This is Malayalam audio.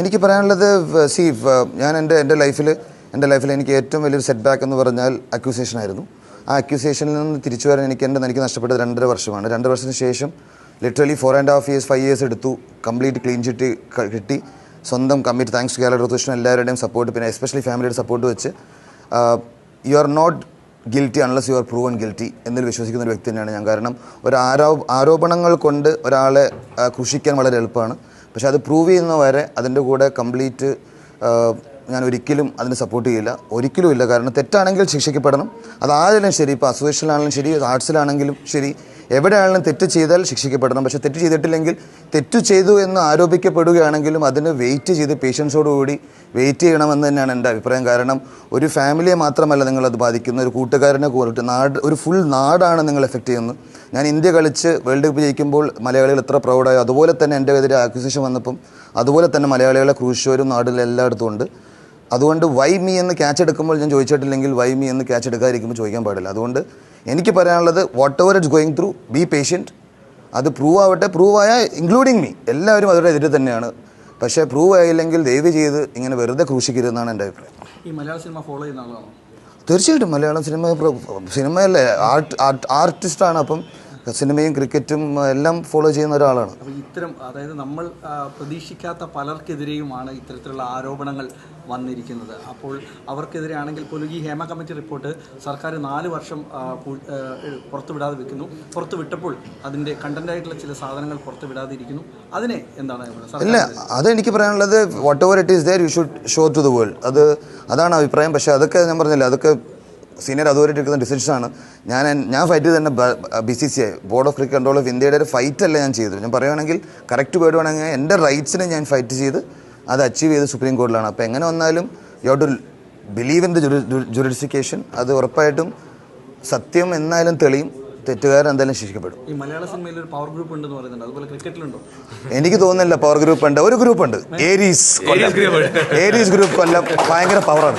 എനിക്ക് പറയാനുള്ളത് സി ഞാൻ എന്റെ എന്റെ ലൈഫിൽ എന്റെ ലൈഫിൽ എനിക്ക് ഏറ്റവും വലിയൊരു സെറ്റ് ബാക്ക് എന്ന് പറഞ്ഞാൽ അക്യൂസേഷൻ ആയിരുന്നു. ആ അക്യൂസേഷനിൽ നിന്ന് തിരിച്ചു വരാൻ എനിക്ക് എന്റെ എനിക്ക് നഷ്ടപ്പെട്ടത് രണ്ടര വർഷമാണ്. രണ്ട് വർഷത്തിന് ശേഷം literally four and half years five years എടുത്തു. കംപ്ലീറ്റ് ക്ലീൻ ചിറ്റ് കിട്ടി. സ്വന്തം കമ്മിറ്റ് താങ്ക്സ് ടു കേരള റോത്തുഷ്ണൻ എല്ലാവരുടെയും സപ്പോർട്ട് പിന്നെ എസ്പെഷ്യലി ഫാമിലിയുടെ സപ്പോർട്ട് വെച്ച് you are not guilty unless you are proven guilty എന്നിൽ വിശ്വസിക്കുന്ന ഒരു വ്യക്തി തന്നെയാണ് ഞാൻ. കാരണം ഒരു ആരോ ആരോപണങ്ങൾ കൊണ്ട് ഒരാളെ കൃഷിക്കാൻ വളരെ എളുപ്പമാണ്. പക്ഷെ അത് പ്രൂവ് ചെയ്യുന്ന വരെ അതിന്റെ കൂടെ കംപ്ലീറ്റ് ഞാൻ ഒരിക്കലും അതിന് സപ്പോർട്ട് ചെയ്യില്ല. ഒരിക്കലും ഇല്ല. കാരണം തെറ്റാണെങ്കിൽ ശിക്ഷിക്കപ്പെടണം. അതായാലും ശരി ഇപ്പോൾ അസോസിയേഷനിലാണെങ്കിലും ശരി ആർട്സിലാണെങ്കിലും ശരി. എവിടെയാണെങ്കിലും തെറ്റ് ചെയ്താൽ ശിക്ഷിക്കപ്പെടണം. പക്ഷേ തെറ്റ് ചെയ്തിട്ടില്ലെങ്കിൽ തെറ്റ് ചെയ്തു എന്ന് ആരോപിക്കപ്പെടുകയാണെങ്കിലും അതിന് വെയിറ്റ് ചെയ്ത് പേഷ്യൻസോടുകൂടി വെയിറ്റ് ചെയ്യണമെന്ന് തന്നെയാണ് എന്റെ അഭിപ്രായം. കാരണം ഒരു ഫാമിലിയെ മാത്രമല്ല നിങ്ങളത് ബാധിക്കുന്ന. ഒരു കൂട്ടുകാരനെ കൂടിയിട്ട് നാട് ഒരു ഫുൾ നാടാണ് നിങ്ങൾ എഫക്റ്റ് ചെയ്യുന്നത്. ഞാൻ ഇന്ത്യ കളിച്ച് വേൾഡ് കപ്പ് ജയിക്കുമ്പോൾ മലയാളികൾ എത്ര പ്രൗഡായോ അതുപോലെ തന്നെ എന്റെ എതിരെ ആക്വിസിഷൻ വന്നപ്പം അതുപോലെ തന്നെ മലയാളികളെ ക്രൂശിച്ചവരും നാടിലെല്ലായിടത്തും ഉണ്ട്. അതുകൊണ്ട് വൈ മീ എന്ന് ക്യാച്ച് എടുക്കുമ്പോൾ ഞാൻ ചോദിച്ചിട്ടില്ലെങ്കിൽ വൈ മീ എന്ന് ക്യാച്ച് എടുക്കാതിരിക്കുമ്പോൾ ചോദിക്കാൻ പാടില്ല. അതുകൊണ്ട് എനിക്ക് പറയാനുള്ളത് whatever it's going through be patient അത് പ്രൂവ് ആവട്ടെ പ്രൂവ് ആയാൽ ഇൻക്ലൂഡിങ് മീ എല്ലാവരും അവരുടെ എതിരെ തന്നെയാണ്. പക്ഷേ പ്രൂവ് ആയില്ലെങ്കിൽ ദയവ് ചെയ്ത് ഇങ്ങനെ വെറുതെ ക്രൂശിക്കരുതെന്നാണ് എന്റെ അഭിപ്രായം. ഈ മലയാള സിനിമ ഫോളോ ചെയ്യുന്ന ആളാണോ? തീർച്ചയായിട്ടും മലയാളം സിനിമ സിനിമയല്ലേ ആർട്ട് ആർട്ട് ആർട്ടിസ്റ്റാണ് അപ്പം സിനിമയും ക്രിക്കറ്റും എല്ലാം ഫോളോ ചെയ്യുന്ന ഒരാളാണ്. അപ്പോൾ ഇത്തരം അതായത് നമ്മൾ പ്രതീക്ഷിക്കാത്ത പലർക്കെതിരെയുമാണ് ഇത്തരത്തിലുള്ള ആരോപണങ്ങൾ വന്നിരിക്കുന്നത്. അപ്പോൾ അവർക്കെതിരെ ആണെങ്കിൽ പോലും ഈ ഹേമ കമ്മിറ്റി റിപ്പോർട്ട് സർക്കാർ നാല് വർഷം പുറത്തുവിടാതെ വെക്കുന്നു. പുറത്തു വിട്ടപ്പോൾ അതിന്റെ കണ്ടന്റായിട്ടുള്ള ചില സാധനങ്ങൾ പുറത്തു വിടാതെ ഇരിക്കുന്നു അതിനെ എന്താണ് ഇല്ല അതെനിക്ക് പറയാനുള്ളത് whatever it is there you should show to the world അത് അതാണ് അഭിപ്രായം. പക്ഷേ അതൊക്കെ ഞാൻ പറഞ്ഞില്ല അതൊക്കെ സീനിയർ അതോറിറ്റി എടുക്കുന്ന ഡിസിഷനാണ്. ഞാൻ ഞാൻ ഫൈറ്റ് ചെയ്ത് തന്നെ B C C I board of cricket control of ഇന്ത്യയുടെ ഒരു ഫൈറ്റ് അല്ല ഞാൻ ചെയ്തത്. ഞാൻ പറയുകയാണെങ്കിൽ കറക്റ്റ് വേർഡ് വേണമെങ്കിൽ എന്റെ റൈറ്റ്സിനെ ഞാൻ ഫൈറ്റ് ചെയ്ത് അത് അച്ചീവ് ചെയ്ത് സുപ്രീം കോടതിയിലാണ് അപ്പോൾ എങ്ങനെ വന്നാലും you to believe in the judiciary അത് ഉറപ്പായിട്ടും സത്യം എന്നാലും തെളിയും. തെറ്റുകാരൻ എന്തായാലും ശിക്ഷിക്കപ്പെടും. ഈ മലയാള സിനിമയിൽ ഒരു പവർ ഗ്രൂപ്പ് ഉണ്ടെന്ന് പറയുന്നുണ്ട്. അതുപോലെ ക്രിക്കറ്റിലുണ്ടോ? എനിക്ക് തോന്നുന്നില്ല പവർ ഗ്രൂപ്പ് ഉണ്ട്. ഒരു ഗ്രൂപ്പ് ഉണ്ട്. Aries Aries group. കൊല്ലം ഭയങ്കര പവറാണ്